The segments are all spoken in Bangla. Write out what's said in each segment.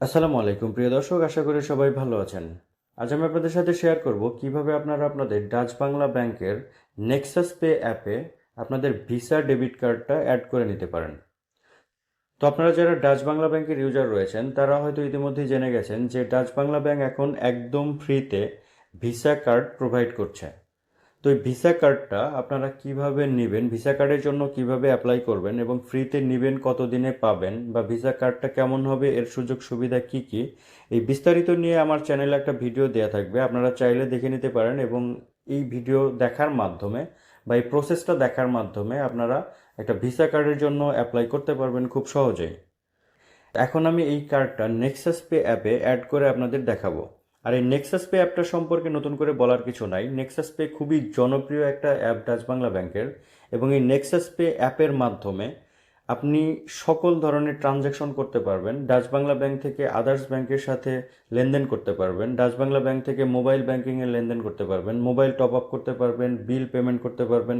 আসসালামু আলাইকুম, প্রিয় দর্শক, আশা করি সবাই ভালো আছেন। আজ আমি আপনাদের সাথে শেয়ার করব কীভাবে আপনারা আপনাদের ডাচ বাংলা ব্যাংকের নেক্সাস পে অ্যাপে আপনাদের ভিসা ডেবিট কার্ডটা অ্যাড করে নিতে পারেন। তো আপনারা যারা ডাচ বাংলা ব্যাংকের ইউজার রয়েছেন, তারা হয়তো ইতিমধ্যেই জেনে গেছেন যে ডাচ বাংলা ব্যাংক এখন একদম ফ্রিতে ভিসা কার্ড প্রোভাইড করছে। তো এই ভিসা কার্ডটা আপনারা কীভাবে নেবেন? ভিসা কার্ডের জন্য কীভাবে অ্যাপ্লাই করবেন? এবং ফ্রিতে নেবেন কতদিনে পাবেন? বা ভিসা কার্ডটা কেমন হবে? এর সুযোগ সুবিধা কি কি? এই বিস্তারিত নিয়ে আমার চ্যানেলে একটা ভিডিও দেওয়া থাকবে। আপনারা চাইলে দেখে নিতে পারেন এবং এই ভিডিও দেখার মাধ্যমে বা এই প্রসেসটা দেখার মাধ্যমে আপনারা একটা ভিসা কার্ডের জন্য অ্যাপ্লাই করতে পারবেন খুব সহজেই। এখন আমি এই কার্ডটা নেক্সাস পে অ্যাপে অ্যাড করে আপনাদের দেখাবো। আর এই নেক্সাস পে অ্যাপটা সম্পর্কে নতুন করে বলার কিছু নাই। নেক্সাস পে খুবই জনপ্রিয় একটা অ্যাপ ডাচ বাংলা ব্যাংকের এবং এই নেক্সাস পে অ্যাপের মাধ্যমে আপনি সকল ধরনের ট্রানজ্যাকশন করতে পারবেন। ডাচ বাংলা ব্যাংক থেকে আদার্স ব্যাংকের সাথে লেনদেন করতে পারবেন। ডাচ বাংলা ব্যাংক থেকে মোবাইল ব্যাংকিংয়ে লেনদেন করতে পারবেন। মোবাইল টপ আপ করতে পারবেন বিল পেমেন্ট করতে পারবেন।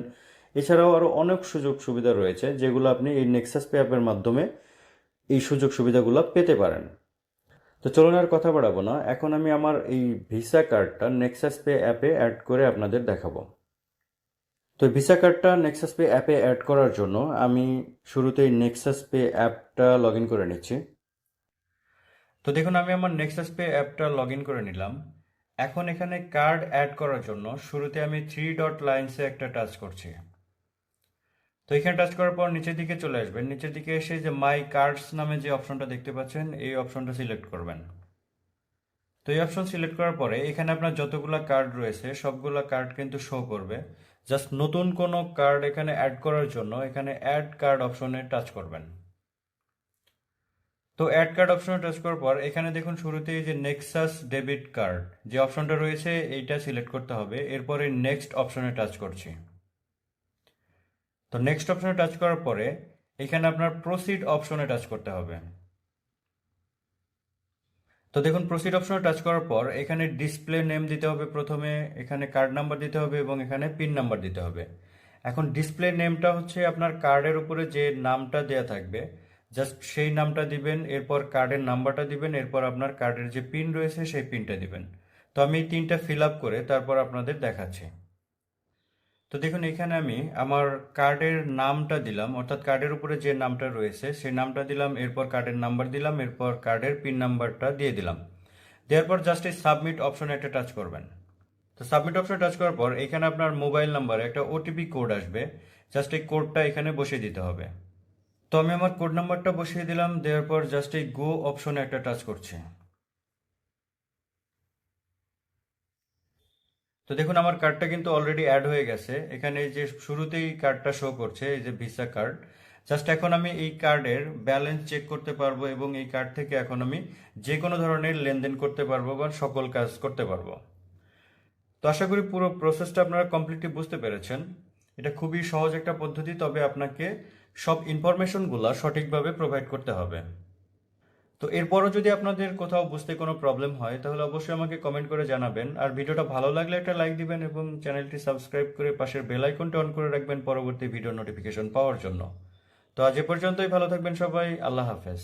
এছাড়াও আরও অনেক সুযোগ সুবিধা রয়েছে, যেগুলো আপনি এই নেক্সাস পে অ্যাপের মাধ্যমে এই সুযোগ সুবিধাগুলো পেতে পারেন। তো চলুন আর কথা বাড়াবো না। এখন আমি আমার এই ভিসা কার্ডটা নেক্সাস পে অ্যাপে অ্যাড করে আপনাদের দেখাবো। তো ভিসা কার্ডটা নেক্সাস পে অ্যাপে অ্যাড করার জন্য আমি শুরুতেই নেক্সাস পে অ্যাপটা লগ ইন করে নিচ্ছি। তো দেখুন, আমি আমার নেক্সাস পে অ্যাপটা লগ ইন করে নিলাম। এখন এখানে কার্ড অ্যাড করার জন্য শুরুতে আমি থ্রি ডট লাইনসে একটা টাচ করছি। তো এখানে টাচ করার পর নিচের দিকে চলে আসবেন। নিচের দিকে এসে যে মাই কার্ডস নামে যে অপশনটা দেখতে পাচ্ছেন, এই অপশনটা সিলেক্ট করবেন। তো এই অপশন সিলেক্ট করার পরে এখানে আপনার যতগুলো কার্ড রয়েছে, সবগুলা কার্ড কিন্তু শো করবে। জাস্ট নতুন কোনো কার্ড এখানে অ্যাড করার জন্য এখানে অ্যাড কার্ড অপশনে টাচ করবেন। তো অ্যাড কার্ড অপশনে টাচ করার পর এখানে দেখুন শুরুতেই যে নেক্সাস ডেবিট কার্ড যে অপশনটা রয়েছে, এইটা সিলেক্ট করতে হবে। এরপরে নেক্সট অপশনে টাচ করছি। তো নেক্সট অপশনে টাচ করার পরে, এখানে আপনার প্রসিড অপশনে টাচ করতে হবে। তো দেখুন প্রসিড অপশনে টাচ করার পর, এখানে ডিসপ্লে নেম দিতে হবে প্রথমে, এখানে কার্ড নাম্বার দিতে হবে এবং এখানে পিন নাম্বার দিতে হবে। এখন ডিসপ্লে নেমটা হচ্ছে আপনার কার্ডের উপরে যে নামটা দেয়া থাকবে জাস্ট সেই নামটা দিবেন, এরপর কার্ডের নাম্বারটা দিবেন, এরপর আপনার কার্ডের যে পিন রয়েছে, সেই পিনটা দিবেন। তো আমি তিনটা ফিল আপ করে তারপর আপনাদের দেখাচ্ছি। তো দেখুন, এখানে আমি আমার কার্ডের নামটা দিলাম, অর্থাৎ কার্ডের উপরে যে নামটা রয়েছে, সেই নামটা দিলাম, এরপর কার্ডের নাম্বার দিলাম, এরপর কার্ডের পিন নাম্বারটা দিয়ে দিলাম। দেওয়ার পর জাস্ট এই সাবমিট অপশনে একটা টাচ করবেন। তো সাবমিট অপশনে টাচ করার পর এখানে আপনার মোবাইল নাম্বারে একটা ওটিপি কোড আসবে জাস্ট এই কোডটা এখানে বসিয়ে দিতে হবে। তো আমি আমার কোড নাম্বারটা বসিয়ে দিলাম, দেওয়ার পর জাস্ট এই গো অপশনে একটা টাচ করছি। তো দেখুন, আমার কার্ডটা কিন্তু অলরেডি অ্যাড হয়ে গেছে। এখানে যে শুরুতেই কার্ডটা শো করছে, এই যে ভিসা কার্ড জাস্ট এখন আমি এই কার্ডের ব্যালেন্স চেক করতে পারব এবং এই কার্ড থেকে এখন আমি যে কোনো ধরনের লেনদেন করতে পারব বা সকল কাজ করতে পারব। তো আশা করি পুরো প্রসেসটা আপনারা কমপ্লিটলি বুঝতে পেরেছেন। এটা খুবই সহজ একটা পদ্ধতি, তবে আপনাকে সব ইনফরমেশনগুলো সঠিকভাবে প্রোভাইড করতে হবে। তো এরপরও যদি আপনাদের কোথাও বুঝতে কোনো প্রবলেম হয়, তাহলে অবশ্যই আমাকে কমেন্ট করে জানাবেন। আর ভিডিওটা ভালো লাগলে একটা লাইক দিবেন এবং চ্যানেলটি সাবস্ক্রাইব করে পাশের বেল আইকনটি অন করে রাখবেন পরবর্তী ভিডিও নোটিফিকেশন পাওয়ার জন্য। তো আজ এ পর্যন্তই, ভালো থাকবেন সবাই, আল্লাহ হাফেজ।